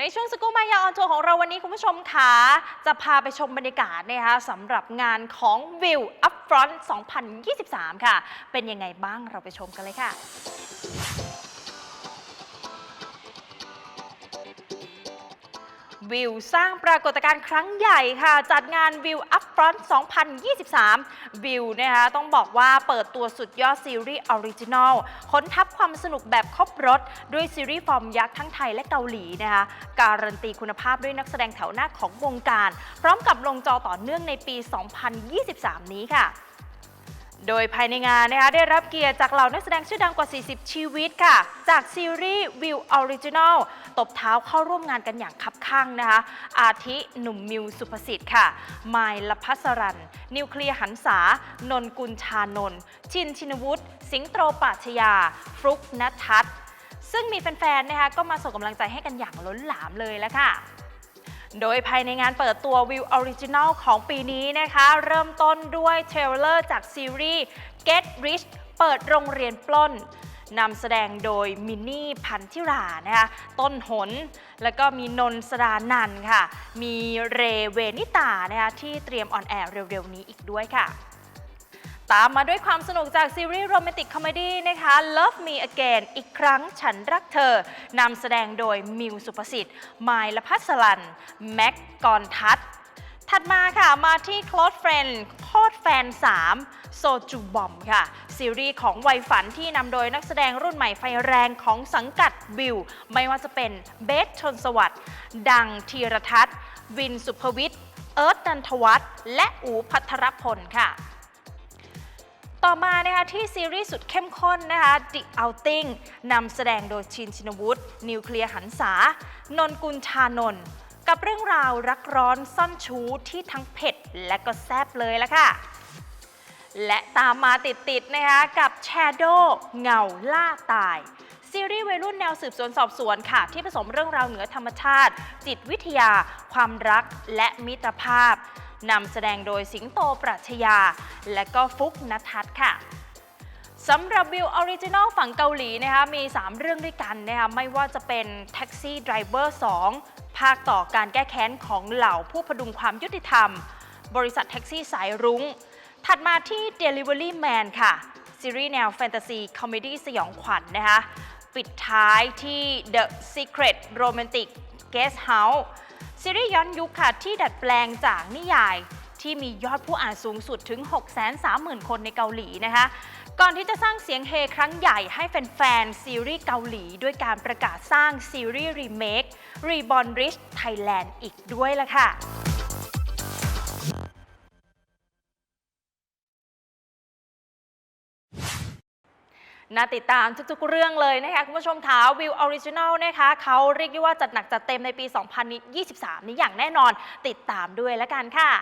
ในช่วงสกู๊ปมายาออนทัวร์ของเราวันนี้คุณผู้ชมคะจะพาไปชมบรรยากาศนะคะสำหรับงานของวิว Upfront 2023 ค่ะ เป็นยังไงบ้างเราไปชมกันเลยค่ะ วิวสร้างปรากฏการณ์ครั้งใหญ่ค่ะ จัดงานวิว Upfront 2023 วิวนะคะต้องบอกว่าเปิดตัวสุดยอดซีรีส์ออริจินอลค้นทับความสนุกแบบครบรถ ด้วยซีรีส์ฟอร์มยักษ์ทั้งไทยและเกาหลีนะคะ การันตีคุณภาพด้วยนักแสดงแถวหน้าของวงการ พร้อมกับลงจอต่อเนื่องในปี 2023 นี้ค่ะ โดยภายในงานนะคะได้รับเกียรติจากเหล่านักแสดงชื่อดังกว่า 40 ชีวิตค่ะ จากซีรีส์วิวออริจินอลตบเท้าเข้าร่วมงานกันอย่างคับคั่งนะคะ อาทิหนุ่มมิวสุภสิทธิ์ค่ะ มายลพัสรัน นิวเคลียร์หันษานนกุลชานนชินชินวุฒิสิงโตปราชยา ฟลุกนัทัศซึ่งมีแฟนๆนะคะก็มาส่งกำลังใจให้กันอย่างล้นหลามเลยแล้วค่ะ โดยภายในงานเปิดตัววิวออริจินัลของปีนี้นะคะ เริ่มต้นด้วยเทรลเลอร์จากซีรีส์ Get Rich เปิดโรงเรียนปล้นนำแสดงโดยมินนี่พันธิรานะคะต้นหน แล้วก็มีนนสดานันค่ะ มีเรเวนิตานะคะที่เตรียมออนแอร์เร็วๆนี้อีกด้วยค่ะ ตามมาด้วยความสนุกจากซีรีส์โรแมนติกคอมเมดี้นะคะ Love Me Again อีกครั้งฉันรักเธอนำแสดงโดยมิวสุภสิทธิ์มายละพัสลัน แม็กกรทัศน์ถัดมาค่ะ มาที่ Close Friend โคตรแฟน 3 โซจูบอมค่ะ ซีรีส์ของวัยฝันที่นำโดยนักแสดงรุ่นใหม่ไฟแรงของสังกัดวิว ไม่ว่าจะเป็นเบสชนสวัสด์ดังธีรทัศน์ วินสุภวิทย์ เอิร์ธนันทวัฒน์และอูพัทรพลค่ะ ต่อมานะคะที่ซีรีส์สุดเข้มข้นนะคะ The Outing นำแสดงโดยชินชินวุฒินิวเคลียร์หันษานนกุลชานนกับเรื่องราวรักร้อนซ่อนชู้ที่ทั้งเผ็ดและก็แซ่บเลยละค่ะ และตามมาติดๆนะคะกับ Shadow เงาล่าตายซีรีส์วัยรุ่นแนวสืบสวนสอบสวนค่ะ ที่ผสมเรื่องราวเหนือธรรมชาติ จิตวิทยา ความรักและมิตรภาพ นำแสดงโดยสิงโตปรัชญา และก็ฟุกนทัศน์ค่ะสำหรับวิวออริจินอลฝั่งเกาหลีนะคะมี 3 เรื่องด้วยกันนะคะไม่ว่าจะเป็น Taxi Driver 2ภาคต่อการแก้แค้นของเหล่าผู้พดุงความยุติธรรม บริษัทแท็กซี่สายรุง้ง ถัดมาที่ Delivery Man ค่ะ ซีรีส์แนวแฟนตาซีคอมเมดี้สยองขวัญนนะคะ ปิดท้ายที่ The Secret Romantic Guest House ซีรีส์ย้อนยุคค่ะที่ดัดแปลงจากนิยาย ที่มียอดผู้อ่านสูงสุดถึง 630,000 คนในเกาหลีนะคะ ก่อนที่จะสร้างเสียงเฮครั้งใหญ่ให้แฟนๆซีรีส์เกาหลี ด้วยการประกาศสร้างซีรีส์รีเมค Reborn Rich Thailand อีกด้วยล่ะค่ะ น่าติดตามทุกๆเรื่องเลยนะคะคุณผู้ชมถาวิวออริจินัลนะคะเขาเรียกได้ว่าจัดหนักจัดเต็มในปี 2023 นี้อย่างแน่นอนติดตามด้วยแล้วกันค่ะ